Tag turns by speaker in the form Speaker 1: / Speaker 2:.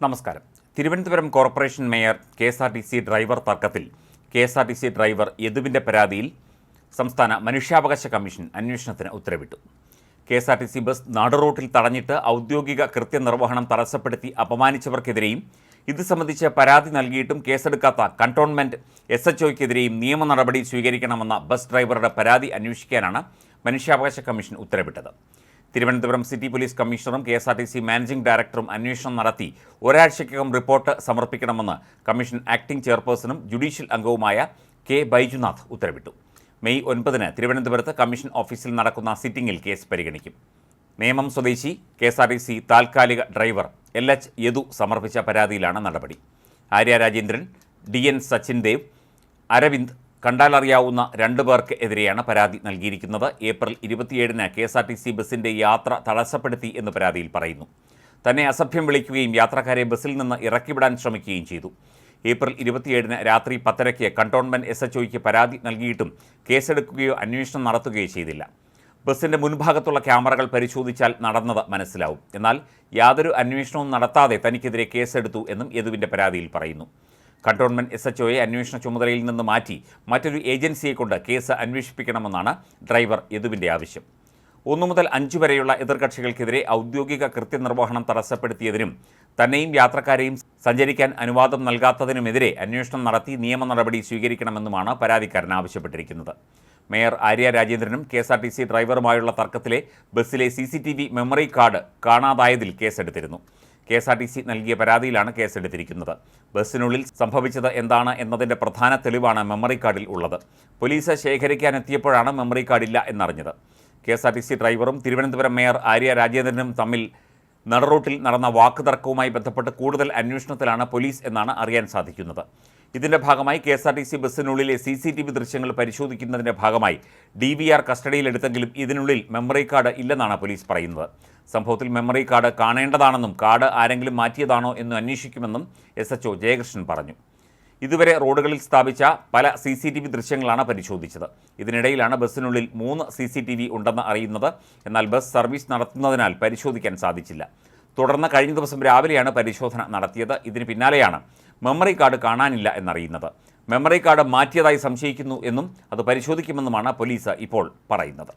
Speaker 1: നമസ്കാരം. Thiruvananthapuram corporation mayor K S R T C driver തർക്കത്തിൽ K S R T C driver യദുവിന്റെ പരാതിയിൽ സംസ്ഥാന മനുഷ്യാവകാശ കമ്മീഷൻ അന്വേഷണത്തിന് ഉത്തരവിട്ടു. K S R T C bus നടുറോട്ടിൽ തടഞ്ഞിട്ട് ഔദ്യോഗിക കൃത്യനിർവഹണം തടസ്സപ്പെടുത്തി അപമാനിച്ചവർക്കെതിരെയും ഇത് സംബന്ധിച്ച് പരാതി നൽകിയിട്ടും കേസെടുക്കാത്ത കണ്ടോൺമെന്റ് എസ് എച്ച് ഒക്കെതിരെയും നിയമ നടപടി സ്വീകരിക്കണമെന്ന ബസ് ഡ്രൈവറുടെ പരാതി അന്വേഷിക്കാനാണ് മനുഷ്യാവകാശ കമ്മീഷൻ ഉത്തരവിട്ടത്. Thiruvananthapuram city police കമ്മീഷണറും K S R T C managing ഡയറക്ടറും അന്വേഷണം നടത്തി. ഒരാഴ്ചയ്ക്കകം റിപ്പോർട്ട് സമർപ്പിക്കണമെന്ന് കമ്മീഷൻ ആക്ടിംഗ് ചെയർപേഴ്സണും ജുഡീഷ്യൽ അംഗവുമായ കെ ബൈജുനാഥ് ഉത്തരവിട്ടു. മെയ് ഒൻപതിന് തിരുവനന്തപുരത്ത് കമ്മീഷൻ ഓഫീസിൽ നടക്കുന്ന സിറ്റിംഗിൽ കേസ് പരിഗണിക്കും. നേമം സ്വദേശി K S R T C താൽക്കാലിക ഡ്രൈവർ എൽ എച്ച് യദു സമർപ്പിച്ച പരാതിയിലാണ് നടപടി. ആര്യ രാജേന്ദ്രൻ ഡി എൻ സച്ചിൻ ദേവ് അരവിന്ദ് കണ്ടാലറിയാവുന്ന രണ്ടു പേർക്ക് എതിരെയാണ് പരാതി നൽകിയിരിക്കുന്നത്. ഏപ്രിൽ ഇരുപത്തിയേഴിന് K S R T C ബസ്സിന്റെ യാത്ര തടസ്സപ്പെടുത്തി എന്ന് പരാതിയിൽ പറയുന്നു. തന്നെ അസഭ്യം വിളിക്കുകയും യാത്രക്കാരെ ബസ്സിൽ നിന്ന് ഇറക്കിവിടാൻ ശ്രമിക്കുകയും ചെയ്തു. ഏപ്രിൽ ഇരുപത്തിയേഴിന് രാത്രി പത്തരയ്ക്ക് കണ്ടോൺമെന്റ് എസ് എച്ച് ഒയ്ക്ക് പരാതി നൽകിയിട്ടും കേസെടുക്കുകയോ അന്വേഷണം നടത്തുകയോ ചെയ്തില്ല. ബസ്സിന്റെ മുൻഭാഗത്തുള്ള ക്യാമറകൾ പരിശോധിച്ചാൽ നടന്നത് മനസ്സിലാവും. എന്നാൽ യാതൊരു അന്വേഷണവും നടത്താതെ തനിക്കെതിരെ കേസെടുത്തു എന്നും യദുവിന്റെ പരാതിയിൽ പറയുന്നു. കണ്ടോൺമെന്റ് എസ് എച്ച് ഒയെ അന്വേഷണ ചുമതലയിൽ നിന്ന് മാറ്റി മറ്റൊരു ഏജൻസിയെ കൊണ്ട് കേസ് അന്വേഷിപ്പിക്കണമെന്നാണ് ഡ്രൈവർ യദുവിന്റെ ആവശ്യം. ഒന്നു മുതൽ അഞ്ച് വരെയുള്ള എതിർകക്ഷികൾക്കെതിരെ ഔദ്യോഗിക കൃത്യനിർവഹണം തടസ്സപ്പെടുത്തിയതിനും തന്നെയും യാത്രക്കാരെയും സഞ്ചരിക്കാൻ അനുവാദം നൽകാത്തതിനുമെതിരെ അന്വേഷണം നടത്തി നിയമ നടപടി സ്വീകരിക്കണമെന്നുമാണ് പരാതിക്കാരൻ ആവശ്യപ്പെട്ടിരിക്കുന്നത്. Mayor Arya രാജേന്ദ്രനും K S R T C ഡ്രൈവറുമായുള്ള തർക്കത്തിലെ ബസ്സിലെ C C T V memory card കാണാതായതിൽ കേസെടുത്തിരുന്നു. K S R T C നൽകിയ പരാതിയിലാണ് കേസെടുത്തിരിക്കുന്നത്. ബസ്സിനുള്ളിൽ സംഭവിച്ചത് എന്താണ് എന്നതിന്റെ പ്രധാന തെളിവാണ് മെമ്മറി കാർഡിൽ ഉള്ളത്. പോലീസ് ശേഖരിക്കാനെത്തിയപ്പോഴാണ് മെമ്മറി കാർഡില്ല എന്നറിഞ്ഞത്. K S R T C ഡ്രൈവറും തിരുവനന്തപുരം മേയർ ആര്യ രാജേന്ദ്രനും തമ്മിൽ നടറൂട്ടിൽ നടന്ന വാക്കുതർക്കവുമായി ബന്ധപ്പെട്ട് കൂടുതൽ അന്വേഷണത്തിലാണ് പോലീസ് എന്നാണ് അറിയാൻ സാധിക്കുന്നത്. ഇതിന്റെ ഭാഗമായി K S R T C ബസ്സിനുള്ളിലെ C C T V ദൃശ്യങ്ങൾ പരിശോധിക്കുന്നതിന്റെ ഭാഗമായി ഡി വി ആർ കസ്റ്റഡിയിലെടുത്തെങ്കിലും ഇതിനുള്ളിൽ മെമ്മറി കാർഡ് ഇല്ലെന്നാണ് പോലീസ് പറയുന്നത്. സംഭവത്തിൽ മെമ്മറി കാർഡ് കാണേണ്ടതാണെന്നും കാർഡ് ആരെങ്കിലും മാറ്റിയതാണോ എന്ന് അന്വേഷിക്കുമെന്നും എസ് എച്ച് ജയകൃഷ്ണൻ പറഞ്ഞു. ഇതുവരെ റോഡുകളിൽ സ്ഥാപിച്ച പല സി സി ടി വി ദൃശ്യങ്ങളാണ് പരിശോധിച്ചത്. ഇതിനിടയിലാണ് ബസ്സിനുള്ളിൽ മൂന്ന് സി സി ടി വി ഉണ്ടെന്ന് അറിയുന്നത്. എന്നാൽ ബസ് സർവീസ് നടത്തുന്നതിനാൽ പരിശോധിക്കാൻ സാധിച്ചില്ല. തുടർന്ന് കഴിഞ്ഞ ദിവസം രാവിലെയാണ് പരിശോധന നടത്തിയത്. ഇതിന് പിന്നാലെയാണ് മെമ്മറി കാർഡ് കാണാനില്ല എന്നറിയുന്നത്. മെമ്മറി കാർഡ് മാറ്റിയതായി സംശയിക്കുന്നു എന്നും അത് പരിശോധിക്കുമെന്നുമാണ് പോലീസ് ഇപ്പോൾ പറയുന്നത്.